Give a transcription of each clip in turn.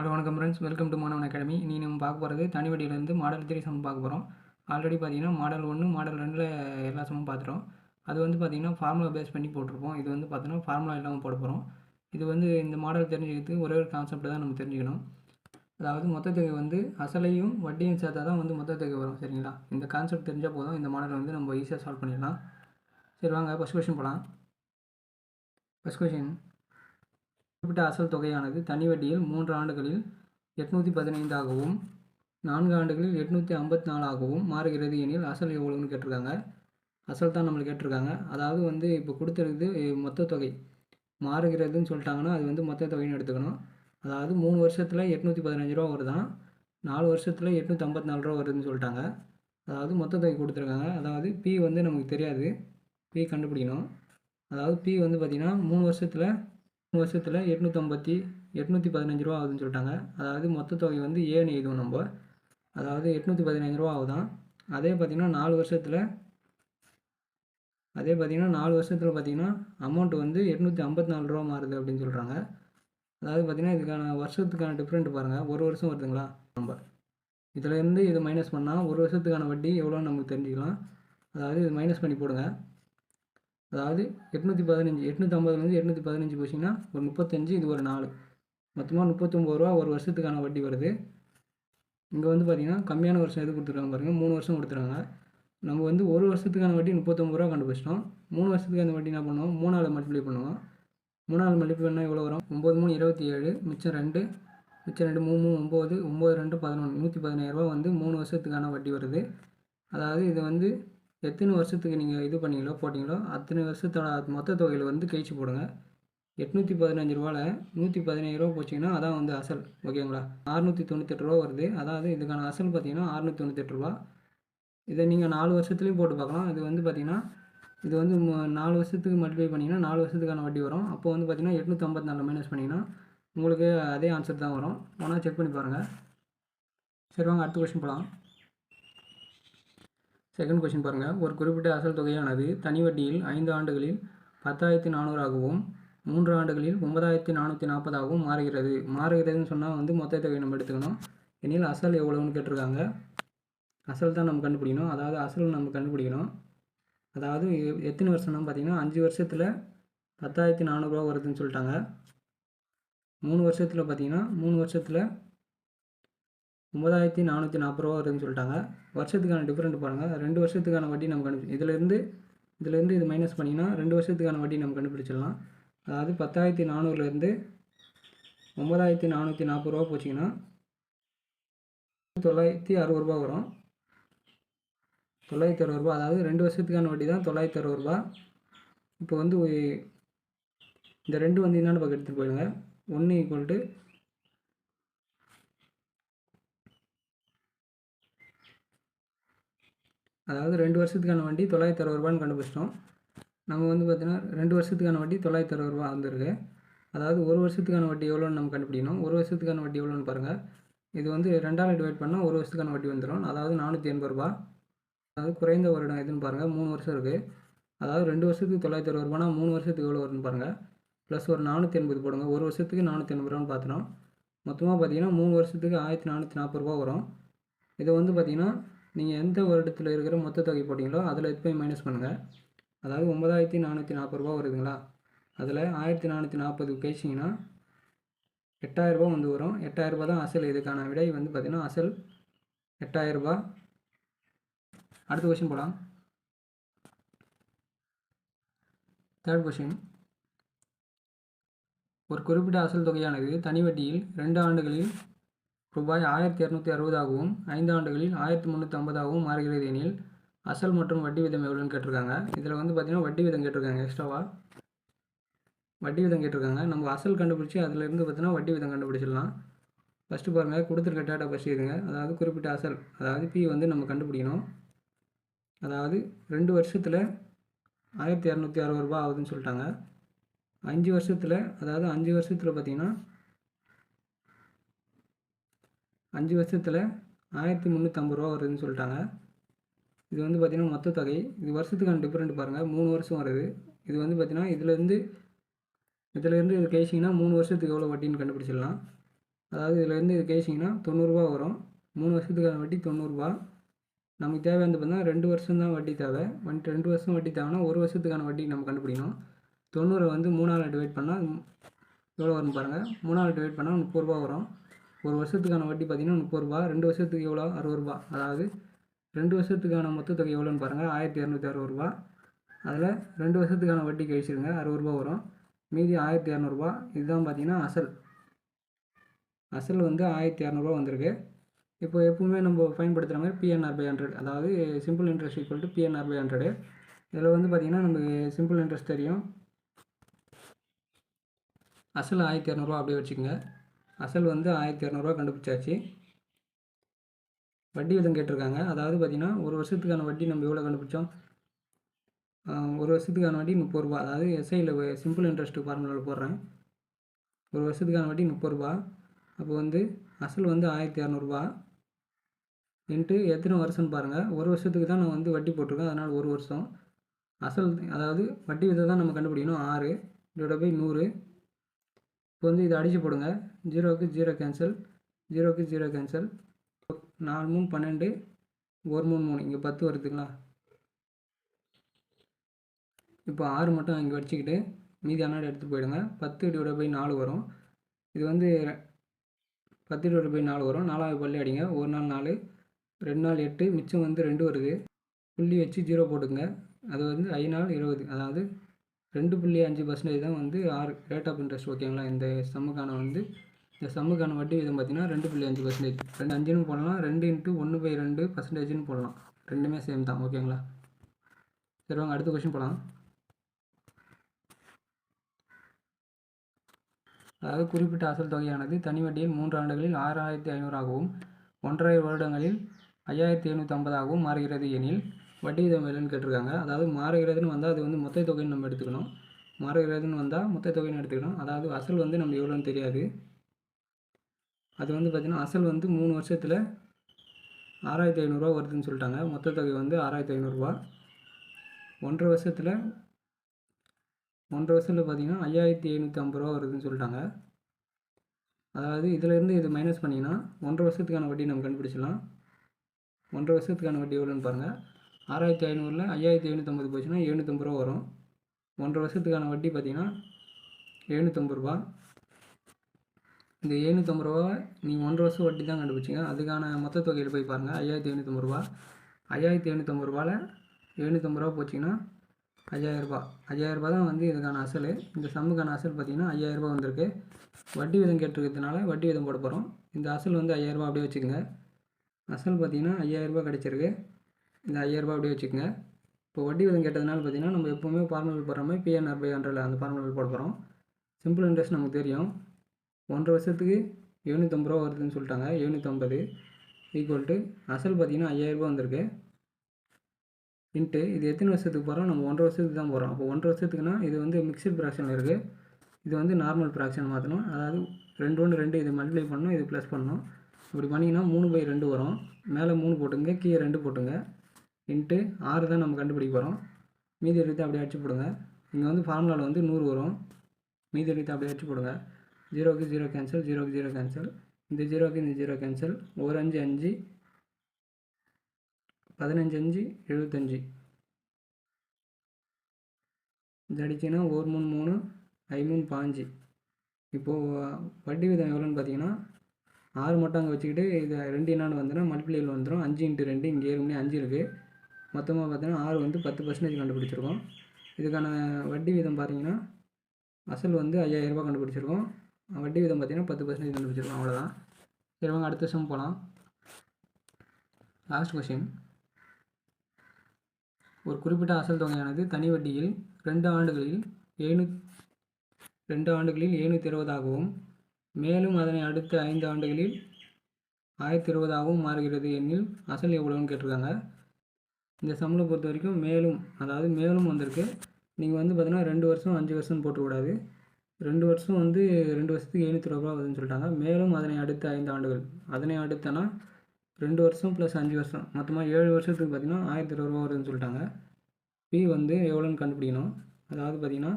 Hello வணக்கம் friends welcome to Manavan academy நீ நம்ம பார்க்க போகிறது தனி வட்டியிலேருந்து மாடல் த்ரீ சம் பார்க்க போகிறோம் ஆல்ரெடி பார்த்தீங்கன்னா மாடல் ஒன்று மாடல் ரெண்டில் எல்லா சமமும் பார்த்துட்டோம். அது வந்து பார்த்திங்கன்னா ஃபார்முலா பேஸ் பண்ணி போட்டிருப்போம். இது வந்து பார்த்தோன்னா ஃபார்முலா இல்லாமல் போட போகிறோம் இது வந்து இந்த மாடல் தெரிஞ்சுக்கிறதுக்கு ஒரே ஒரு கான்செப்ட் தான் நம்ம தெரிஞ்சுக்கணும். அதாவது மொத்தத்துக்கு வந்து அசலையும் வட்டியும் சேர்த்தா தான் வந்து மொத்தத்துக்கு வரும் சரிங்களா? இந்த கான்செப்ட் தெரிஞ்சால் போதும். இந்த மாடல் வந்து நம்ம ஈஸியாக சால்வ் பண்ணிடலாம். சரி வாங்க ஃபஸ்ட் கொஷின் போகலாம் ஃபஸ்ட் கொஷின் குறிப்பிட்ட அசல் தொகையானது தனி வட்டியில் மூன்று ஆண்டுகளில் எட்நூற்றி பதினைந்தாகவும் நான்கு ஆண்டுகளில் எட்நூற்றி ஐம்பத்தி நாலாகவும் மாறுகிறது எனில் அசல் எவ்வளோன்னு கேட்டிருக்காங்க. அசல் தான் நம்மளுக்கு கேட்டிருக்காங்க. அதாவது வந்து இப்போ கொடுத்துருக்குது மொத்த தொகை. மாறுகிறதுன்னு சொல்லிட்டாங்கன்னா அது வந்து மொத்த தொகைன்னு எடுத்துக்கணும். அதாவது மூணு வருஷத்தில் எட்நூற்றி பதினஞ்சு ரூபா வருதான் நாலு வருஷத்தில் எட்நூற்றி ஐம்பத்தி நாலு ரூபா வருதுன்னு சொல்லிட்டாங்க. அதாவது மொத்த தொகை கொடுத்துருக்காங்க. அதாவது பி வந்து நமக்கு தெரியாது. பி கண்டுபிடிக்கணும். அதாவது பி வந்து பார்த்திங்கன்னா மூணு வருஷத்தில் வருஷத்தில் எட்நூற்றம்பத்தி எட்நூற்றி பதினஞ்சு ரூபா ஆகுதுன்னு சொல்லிட்டாங்க. அதாவது மொத்த தொகை வந்து ஏன்னு எழுதுவோம் நம்ம. அதாவது எட்நூற்றி பதினஞ்சு ரூபா ஆகுதான். அதே பார்த்திங்கன்னா நாலு வருஷத்தில் அதே பார்த்திங்கன்னா நாலு வருஷத்தில் பார்த்திங்கன்னா அமௌண்ட் வந்து எட்நூற்றி ஐம்பத்தி நாலு ரூபா மாறுது அப்படின்னு சொல்கிறாங்க அதாவது பார்த்திங்கன்னா இதுக்கான வருஷத்துக்கான டிஃப்ரெண்ட் பாருங்கள் ஒரு வருஷம் வருதுங்களா? நம்ம. இதிலேருந்து இதை மைனஸ் பண்ணால் ஒரு வருஷத்துக்கான வட்டி எவ்வளோன்னு நமக்கு தெரிஞ்சுக்கலாம். அதாவது இது மைனஸ் பண்ணி போடுங்க. அதாவது எட்நூற்றி பதினஞ்சு எட்நூற்றி ஐம்பதுலேருந்து எட்நூற்றி பதினஞ்சு போச்சிங்கன்னா ஒரு முப்பத்தஞ்சு இது ஒரு நாலு. மொத்தமாக முப்பத்தொம்பது ரூபா ஒரு வருஷத்துக்கான வட்டி வருது. இங்கே வந்து பார்த்திங்கன்னா கம்மியான வருஷம் எது கொடுத்துருக்காங்க பாருங்கள் மூணு வருஷம் கொடுத்துருக்காங்க. நம்ம வந்து ஒரு வருஷத்துக்கான வட்டி முப்பத்தொம்பது ரூபா கண்டுபிடிச்சிட்டோம். மூணு வருஷத்துக்கான வட்டி என்ன பண்ணுவோம்? மூணால் மல்டிப்ளை பண்ணுவோம். மூணால் மல்டிப்ளை பண்ணால் எவ்வளோ வரும்? ஒம்பது மூணு இருபத்தி ஏழு மிச்சம் ரெண்டு. மிச்சம் ரெண்டு மூணு மூணு ஒம்பது ஒம்பது ரெண்டு பதினொன்று நூற்றி பதினாயிரரூபா வந்து மூணு வருஷத்துக்கான வட்டி வருது. அதாவது இது வந்து எத்தனை வருஷத்துக்கு நீங்கள் இது பண்ணீங்களோ போட்டிங்களோ அத்தனை வருஷத்தோட மொத்த தொகையில் வந்து கழிச்சு போடுங்க. எட்நூற்றி பதினஞ்சு ரூபாவில் நூற்றி பதினேழு ரூபா போச்சிங்கன்னா அதான் வந்து அசல். ஓகேங்களா அறுநூற்றி தொண்ணூத்தெட்டு ரூபா வருது. அதாவது இதுக்கான அசல் பார்த்தீங்கன்னா அறுநூற்றி தொண்ணூத்தெட்டு ரூபா. இதை நீங்கள் நாலு வருஷத்துலேயும் போட்டு பார்க்கலாம். இது வந்து பார்த்தீங்கன்னா இது வந்து நாலு வருஷத்துக்கு மல்டிப்ளை பண்ணிங்கன்னா நாலு வருஷத்துக்கான வட்டி வரும். அப்போ வந்து பார்த்தீங்கன்னா எட்நூற்றி ஐம்பத்தி நாலு மைனஸ் பண்ணிங்கன்னா உங்களுக்கு அதே ஆன்சர் தான் வரும். ஆனால் செக் பண்ணி பாருங்கள் சரி வாங்க அடுத்த கொஷின் போகலாம் செகண்ட் கொஷின் பாருங்கள் ஒரு குறிப்பிட்ட அசல் தொகையானது தனி வட்டியில் ஐந்து ஆண்டுகளில் பத்தாயிரத்தி நானூறாகவும் மூன்று ஆண்டுகளில் ஒன்பதாயிரத்தி நானூற்றி நாற்பதாகவும் மாறுகிறது. மாறுகிறதுன்னு சொன்னால் வந்து மொத்த தொகை நம்ம எடுத்துக்கணும். எனில் அசல் எவ்வளோன்னு கேட்டிருக்காங்க. அசல் தான் நம்ம கண்டுபிடிக்கணும். அதாவது அசல் நம்ம கண்டுபிடிக்கணும். அதாவது எத்தனை வருஷம்னா பார்த்தீங்கன்னா அஞ்சு வருஷத்தில் பத்தாயிரத்தி நானூறுரூவா வருதுன்னு சொல்லிட்டாங்க. மூணு வருஷத்தில் பார்த்தீங்கன்னா மூணு வருஷத்தில் ஒம்பதாயிரத்தி நானூற்றி நாற்பது ரூபா வருதுன்னு சொல்லிட்டாங்க. வருஷத்துக்கான டிஃப்ரெண்ட் பாருங்கள் ரெண்டு வருஷத்துக்கான வட்டி நம்ம கண்டுபிடி இதிலேருந்து இதிலேருந்து இது மைனஸ் பண்ணிங்கன்னா ரெண்டு வருஷத்துக்கான வட்டி நம்ம கண்டுபிடிச்சிடலாம். அதாவது பத்தாயிரத்தி நானூறுலேருந்து ஒம்பதாயிரத்தி நானூற்றி நாற்பது ரூபா போச்சிங்கன்னா தொள்ளாயிரத்தி அறுபது ரூபா வரும். தொள்ளாயிரத்தி அறுபது ரூபா அதாவது ரெண்டு வருஷத்துக்கான வட்டி தான் தொள்ளாயிரத்தி அறுபது ரூபா. இப்போ வந்து இந்த ரெண்டு வந்து என்னென்னு பக்கம் எடுத்துகிட்டு போயிடுங்க. ஒன்று ஈக்குவல் டு அதாவது ரெண்டு வருஷத்துக்கான வண்டி தொள்ளாயிரத்தி அறுபது ரூபான்னு கண்டுபிடிச்சிட்டோம். நம்ம வந்து பார்த்திங்கன்னா ரெண்டு வருஷத்துக்கான வட்டி தொள்ளாயிரத்தி அறுபது ரூபா வந்திருக்கு. அதாவது ஒரு வருஷத்துக்கான வட்டி எவ்வளோன்னு நம்ம கண்டுபிடிக்கணும். ஒரு வருஷத்துக்கான வட்டி எவ்வளோன்னு பாருங்கள் இது வந்து ரெண்டாவது டிவைட் பண்ணால் ஒரு வருஷத்துக்கான வட்டி வந்துடும் அதாவது நானூற்றி எண்பது ரூபா. அதாவது குறைந்த வருடம் எதுன்னு பாருங்கள் மூணு வருஷம் இருக்குது அதாவது ரெண்டு வருஷத்துக்கு தொள்ளாயிரத்தி அறுபது ரூபானா மூணு வருஷத்துக்கு எவ்வளோ வரும்னு பாருங்கள் ப்ளஸ் ஒரு நானூற்றி எண்பது போடுங்க. ஒரு வருஷத்துக்கு நானூற்றி எண்பது ரூபான்னு பார்த்துட்டோம். மொத்தமாக பார்த்தீங்கன்னா மூணு வருஷத்துக்கு ஆயிரத்தி நானூற்றி நாற்பது ரூபா வரும். இதை வந்து பார்த்திங்கன்னா நீங்கள் எந்த வருடத்தில் இருக்கிற மொத்த தொகை போட்டிங்களோ அதில் இது போய் மைனஸ் பண்ணுங்கள் அதாவது ஒன்பதாயிரத்தி நானூற்றி நாற்பது ரூபா வருதுங்களா? அதில் ஆயிரத்தி நானூற்றி நாற்பது கழிச்சிங்கன்னா எட்டாயிரரூபா வந்து வரும். எட்டாயிரரூபா தான் அசல் இதுக்கான விடை. வந்து பார்த்திங்கன்னா அசல் எட்டாயிரரூபா அடுத்த கொஷின் போகலாம் தேர்ட் கொஷின் ஒரு குறிப்பிட்ட அசல் தொகையானது தனி வட்டியில் ரெண்டு ஆண்டுகளில் ரூபாய் ஆயிரத்தி இரநூத்தி அறுபதாகவும் ஐந்து ஆண்டுகளில் ஆயிரத்தி முந்நூற்றி ஐம்பதாகவும் மாறுகிறது எனில் அசல் மற்றும் வட்டி விதம் எவ்வளோன்னு கேட்டிருக்காங்க. இதில் வந்து பார்த்திங்கன்னா வட்டி விதம் கேட்டிருக்காங்க எக்ஸ்ட்ராவாக வட்டி விதம் கேட்டிருக்காங்க. நம்ம அசல் கண்டுபிடிச்சி அதிலிருந்து பார்த்தீங்கன்னா வட்டி விதம் கண்டுபிடிச்சிடலாம். ஃபஸ்ட்டு பாருங்கள் கொடுத்துருக்க டேட்டா ஃபஸ்ட் இதுங்க அதாவது குறிப்பிட்ட அசல் அதாவது பி வந்து நம்ம கண்டுபிடிக்கணும். அதாவது ரெண்டு வருஷத்தில் ஆயிரத்தி இரநூத்தி அறுபது ரூபா ஆகுதுன்னு சொல்லிட்டாங்க. அஞ்சு வருஷத்தில் அதாவது அஞ்சு வருஷத்தில் பார்த்திங்கன்னா அஞ்சு வருஷத்தில் ஆயிரத்தி முந்நூற்றம்பது ரூபா வருதுன்னு சொல்லிட்டாங்க. இது வந்து பார்த்திங்கன்னா மொத்த தொகை. இது வருஷத்துக்கான டிஃப்ரெண்ட் பாருங்கள் மூணு வருஷம் வருது. இது வந்து பார்த்திங்கன்னா இதுலேருந்து இதுலேருந்து இது கேசிங்கன்னா மூணு வருஷத்துக்கு எவ்வளோ வட்டின்னு கண்டுபிடிச்சிடலாம். அதாவது இதுலேருந்து இது கேசிங்கன்னா தொண்ணூறுரூவா வரும். மூணு வருஷத்துக்கான வட்டி தொண்ணூறுரூவா நமக்கு தேவையானது பார்த்தீங்கன்னா ரெண்டு வருஷம் தான் வட்டி தேவை. வந்துட்டு ரெண்டு வருஷம் வட்டி தேவைன்னா ஒரு வருஷத்துக்கான வட்டி நம்ம கண்டுபிடிக்கணும். தொண்ணூறை வந்து மூணாவில் டிவைட் பண்ணால் எவ்வளோ வரும் பாருங்கள் மூணாவில் டிவைட் பண்ணால் முப்பது ரூபா வரும். ஒரு வருஷத்துக்கான வட்டி பார்த்தீங்கன்னா முப்பது ரூபா ரெண்டு வருஷத்துக்கு எவ்வளோ? அறுபது ரூபா அதாவது ரெண்டு வருஷத்துக்கான மொத்த தொகை எவ்வளோன்னு பாருங்கள் ஆயிரத்தி இரநூத்தி அறுபது ரூபா அதில் ரெண்டு வருஷத்துக்கான வட்டி கழிச்சிருங்க. அறுபது ரூபா வரும். மீதி ஆயிரத்தி இரநூறுபா இதுதான் பார்த்தீங்கன்னா அசல். அசல் வந்து ஆயிரத்தி இரநூறுவா வந்திருக்கு. இப்போ எப்பவுமே நம்ம பயன்படுத்துகிற மாதிரி பிஎன்ஆர் பை ஹண்ட்ரட் அதாவது simple interest equal to PNR by hundred இதில் வந்து பார்த்திங்கன்னா நமக்கு சிம்பிள் இன்ட்ரெஸ்ட் தெரியும். அசல் ஆயிரத்தி இரநூறுவா அப்படியே வச்சுக்கோங்க. அசல் வந்து ஆயிரத்தி இரநூறுவா கண்டுபிடிச்சாச்சு. வட்டி விதம் கேட்டிருக்காங்க. அதாவது பார்த்திங்கன்னா ஒரு வருஷத்துக்கான வட்டி நம்ம எவ்வளோ கண்டுபிடிச்சோம்? ஒரு வருஷத்துக்கான வட்டி முப்பது ரூபா. அதாவது எஸ்ஐயில் சிம்பிள் இன்ட்ரெஸ்ட்டு ஃபார்முலாவில் போடுறேன். ஒரு வருஷத்துக்கான வட்டி முப்பது ரூபா. அப்போ வந்து அசல் வந்து ஆயிரத்தி இரநூறுபா இன்ட்டு எத்தனை வருஷம்னு பாருங்கள் ஒரு வருஷத்துக்கு தான் நான் வந்து வட்டி போட்டிருக்கேன். அதனால் ஒரு வருஷம். அசல் அதாவது வட்டி விதம் தான் நம்ம கண்டுபிடிக்கணும். ஆறு இதோட போய் நூறு. இப்போ வந்து இதை அடித்து போடுங்க. ஜீரோவுக்கு ஜீரோ கேன்சல் ஜீரோவுக்கு ஜீரோ கேன்சல் நாலு மூணு பன்னெண்டு ஒரு மூணு மூணு. இங்கே பத்து வருதுங்களா? இப்போ ஆறு மட்டும் இங்கே வச்சுக்கிட்டு மீதி அண்ணாடு எடுத்து போயிடுங்க. பத்து டிவைட் பை நாலு வரும். இது வந்து பத்து டிவைட் பை நாலு வரும். நாலாவது பள்ளி அடிங்க. ஒரு நாள் நாலு ரெண்டு நாள் எட்டு மிச்சம் வந்து ரெண்டு வருது. புள்ளி வச்சு ஜீரோ போட்டுங்க அது வந்து ஐநாள் நாள் இருபது. அதாவது ரெண்டு புள்ளி அஞ்சு பர்சன்டேஜ் தான் வந்து ஆறு ரேட் ஆஃப் இன்ட்ரெஸ்ட் ஓகேங்களா இந்த சம்முக்கான வந்து இந்த சம்முக்கான வட்டி விதம் பார்த்தீங்கன்னா ரெண்டு புள்ளி அஞ்சு பர்சன்டேஜ் ரெண்டு அஞ்சுன்னு போடலாம் ரெண்டு இன்ட்டு ஒன்று பை ரெண்டு பர்சன்டேஜ்னு போடலாம். ரெண்டுமே சேம் தான் ஓகேங்களா சரி வாங்க அடுத்த கொஷின் போகலாம் அதாவது குறிப்பிட்ட அசல் தொகையானது தனி வட்டியில் மூன்று ஆண்டுகளில் ஆறாயிரத்தி ஐநூறாகவும் ஒன்றரை வருடங்களில் ஐயாயிரத்தி எழுநூற்றி ஐம்பதாகவும் மாறுகிறது எனில் வட்டி விதம் வேலைன்னு கேட்டிருக்காங்க. அதாவது மாறுகிறதுன்னு வந்தால் அது வந்து மொத்த தொகைன்னு நம்ம எடுத்துக்கணும். மாறுகிறதுன்னு வந்தால் மொத்த தொகைன்னு எடுத்துக்கணும். அதாவது அசல் வந்து நம்ம எவ்வளோன்னு தெரியாது. அது வந்து பார்த்திங்கன்னா அசல் வந்து மூணு வருஷத்தில் ஆறாயிரத்தி ஐநூறுரூவா வருதுன்னு சொல்லிட்டாங்க. மொத்த தொகை வந்து ஆறாயிரத்தி ஐநூறுரூவா ஒன்றரை வருஷத்தில் ஒன்றரை வருஷத்தில் பார்த்தீங்கன்னா ஐயாயிரத்தி எழுநூற்றி ஐம்பது ரூபா வருதுன்னு சொல்லிட்டாங்க. அதாவது இதிலேருந்து இது மைனஸ் பண்ணிங்கன்னா ஒன்றரை வருஷத்துக்கான வட்டி நம்ம கண்டுபிடிச்சிடலாம். ஒன்றரை வருஷத்துக்கான வட்டி எவ்வளோன்னு பாருங்கள் ஆறாயிரத்தி ஐநூறில் ஐயாயிரத்தி எழுநூற்றம்பது போச்சுன்னா எழுநூற்றம்பது ரூபா வரும். ஒன்றரை வருஷத்துக்கான வட்டி பார்த்திங்கன்னா எழுநூற்றம்பது ரூபா. இந்த எழுநூற்றம்பது ரூபா நீங்கள் ஒன்றரை வருஷம் வட்டி தான் கண்டுபிடிச்சிங்க. அதுக்கான மொத்த தொகையில் போய் பாருங்கள் ஐயாயிரத்தி எழுநூற்றம்பது ரூபா. ஐயாயிரத்தி எழுநூற்றம்பது ரூபாவில் எழுநூற்றம்பது ரூபா போச்சிங்கன்னா ஐயாயிரரூபா ஐயாயிரரூபா தான் வந்து இதுக்கான அசல். இந்த சம்முக்கான அசல் பார்த்திங்கன்னா ஐயாயிரரூபா வந்திருக்கு. வட்டி விதம் கேட்டிருக்கிறதுனால வட்டி விதம் போட போகிறோம் இந்த அசல் வந்து ஐயாயிரரூபா அப்படியே வச்சுக்கோங்க. அசல் பார்த்திங்கன்னா ஐயாயிரரூபா கிடச்சிருக்கு. இந்த ஐயாயிரரூபா அப்படியே வச்சுக்கோங்க. இப்போ வட்டி விதம் கேட்டதுனால பார்த்திங்கன்னா நம்ம எப்போவுமே ஃபார்முலா போடுற மாதிரி பிஎன்ஆர் பை ஹண்ட்ரட் அந்த ஃபார்முலா போட போகிறோம் சிம்பிள் இன்ட்ரெஸ்ட் நமக்கு தெரியும். ஒன்றரை வருஷத்துக்கு எழுநூற்றம்பது ரூபா வருதுன்னு சொல்லிட்டாங்க. எழுநூற்றம்பது ஈக்குவல் டு அசல் பார்த்தீங்கன்னா ஐயாயிரரூபா வந்திருக்கு. இன்ட்டு இது எத்தனை வருஷத்துக்கு போகிறோம் நம்ம ஒன்றரை வருஷத்துக்கு தான் போகிறோம் அப்போ ஒன்றரை வருஷத்துக்குனா இது வந்து மிக்சட் ப்ராக்ஷனில் இருக்குது இது வந்து நார்மல் ப்ராக்ஷன் மாற்றணும் அதாவது ரெண்டு ஒன்று ரெண்டு இது மல்டிப்ளை பண்ணணும். இது ப்ளஸ் பண்ணணும். இப்படி பண்ணிங்கன்னா மூணு பை ரெண்டு வரும். மேலே மூணு போட்டுங்க. கீழே ரெண்டு போட்டுங்க. இன்ட்டு ஆறு தான் நம்ம கண்டுபிடிக்க போகிறோம் மீதி எடுத்து அப்படியே அடிச்சு போடுங்க. இங்கே வந்து ஃபார்முலாவில் வந்து நூறு வரும். மீதி எடுத்து அப்படியே அடிச்சு போடுங்க. ஜீரோக்கு ஜீரோ கேன்சல் ஜீரோக்கு ஜீரோ கேன்சல் இந்த ஜீரோக்கு இந்த ஜீரோ கேன்சல் ஒரு அஞ்சு அஞ்சு பதினஞ்சு அஞ்சு எழுபத்தஞ்சு இது அடிச்சிங்கன்னா ஒரு மூணு மூணு ஐமூணு பாஞ்சு. இப்போது வட்டி விதம் எவ்வளோன்னு பார்த்தீங்கன்னா ஆறு மட்டும் அங்கே வச்சுக்கிட்டு இது ரெண்டு என்னான்னு வந்துன்னா மல்டிப்ளையில் வந்துடும் அஞ்சு இன்ட்டு ரெண்டு இங்கே ஏழு அஞ்சு இருக்குது மொத்தமாக பார்த்தீங்கன்னா ஆறு வந்து பத்து பர்சன்டேஜ் கண்டுபிடிச்சிருக்கோம். இதுக்கான வட்டி வீதம் பார்த்தீங்கன்னா அசல் வந்து ஐயாயிரரூபா கண்டுபிடிச்சிருக்கோம். வட்டி விதம் பார்த்தீங்கன்னா பத்து பர்சன்டேஜ் கண்டுபிடிச்சிருக்கோம் அவ்வளோதான் சரி வாங்க அடுத்த சம் போகலாம் லாஸ்ட் கொஷின் ஒரு குறிப்பிட்ட அசல் தொகையானது தனி வட்டியில் ரெண்டு ஆண்டுகளில் ஏழு ரெண்டு ஆண்டுகளில் ஏழுநூற்றி இருபதாகவும் மேலும் அதனை அடுத்த ஐந்து ஆண்டுகளில் ஆயிரத்தி இருபதாகவும் மாறுகிறது எனில் அசல் எவ்வளோன்னு கேட்டிருக்காங்க. இந்த சம்பளம் பொறுத்த வரைக்கும் மேலும் அதாவது மேலும் வந்திருக்கு. நீங்கள் வந்து பார்த்தீங்கன்னா ரெண்டு வருஷம் அஞ்சு வருஷம் போட்டுக்கூடாது. ரெண்டு வருஷம் வந்து ரெண்டு வருஷத்துக்கு எழுநூற்றி ரூபா வருதுன்னு சொல்லிட்டாங்க. மேலும் அதனை அடுத்த ஐந்து ஆண்டுகள். அதனை அடுத்தனா ரெண்டு வருஷம் ப்ளஸ் அஞ்சு வருஷம். மொத்தமாக ஏழு வருஷத்துக்கு பார்த்திங்கன்னா ஆயிரத்தி இருபது ரூபா வருதுன்னு சொல்லிட்டாங்க. பி வந்து எவ்வளோன்னு கண்டுபிடிக்கணும். அதாவது பார்த்திங்கன்னா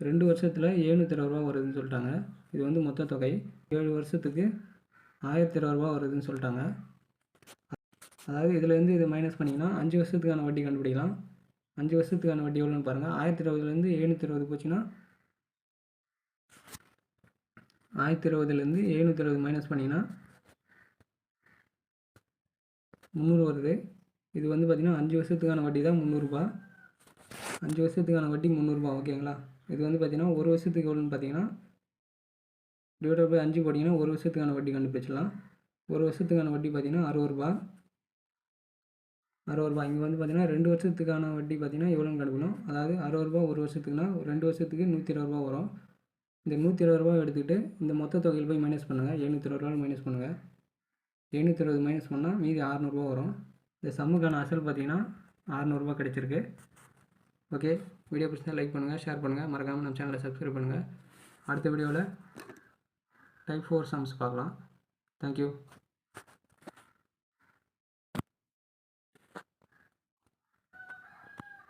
ரெண்டு வருஷத்தில் எழுநூற்றி ரூபா வருதுன்னு சொல்லிட்டாங்க. இது வந்து மொத்த தொகை. ஏழு வருஷத்துக்கு ஆயிரத்தி இருபது ரூபா வருதுன்னு சொல்லிட்டாங்க. அதாவது இதுலேருந்து இதை மைனஸ் பண்ணிங்கன்னா அஞ்சு வருஷத்துக்கான வட்டி கண்டுபிடிக்கலாம். அஞ்சு வருஷத்துக்கான வட்டி எவ்வளோன்னு பாருங்கள் ஆயிரத்தி இருபதுலேருந்து எழுநூற்றி இருபது போச்சுன்னா ஆயிரத்தி இருபதுலேருந்து எழுநூற்றி இருபது மைனஸ் பண்ணிங்கன்னா முந்நூறு வருது. இது வந்து பார்த்திங்கன்னா அஞ்சு வருஷத்துக்கான வட்டி தான் முந்நூறுரூபா அஞ்சு வருஷத்துக்கான வட்டி முந்நூறுரூபா ஓகேங்களா இது வந்து பார்த்திங்கன்னா ஒரு வருஷத்துக்கு எவ்வளோன்னு பார்த்தீங்கன்னா டிவைட் பை அஞ்சு போட்டிங்கன்னா ஒரு வருஷத்துக்கான வட்டி கண்டுபிடிச்சிடலாம். ஒரு வருஷத்துக்கான வட்டி பார்த்திங்கன்னா அறுபது ரூபா. அறுபது ரூபா. இங்கே வந்து பார்த்திங்கன்னா ரெண்டு வருஷத்துக்கான வட்டி பார்த்திங்கன்னா எவ்வளோன்னு கண்டுபிடிக்கணும். அதாவது அறுபது ரூபா ஒரு வருஷத்துக்குனா ரெண்டு வருஷத்துக்கு நூற்றி இருபது ரூபா வரும். இந்த நூற்றி இருபது ரூபா எடுத்துக்கிட்டு இந்த மொத்த தொகையில் போய் மைனஸ் பண்ணுங்கள் எழுநூற்றி இருபது ரூபாய் மைனஸ் பண்ணுங்கள் எழுநூற்றி இருபது மைனஸ் பண்ணால் மீதி அறநூறுபா வரும். இந்த சம்முக்கான அசல் பார்த்தீங்கன்னா அறநூறுபா கிடச்சிருக்கு. ஓகே வீடியோ பிடிச்சா லைக் பண்ணுங்கள் ஷேர் பண்ணுங்கள் மறக்காமல் நம்ம சேனலை சப்ஸ்கிரைப் பண்ணுங்கள் அடுத்த வீடியோவில் டைப் ஃபோர் சம்ஸ் பார்க்கலாம். Thank you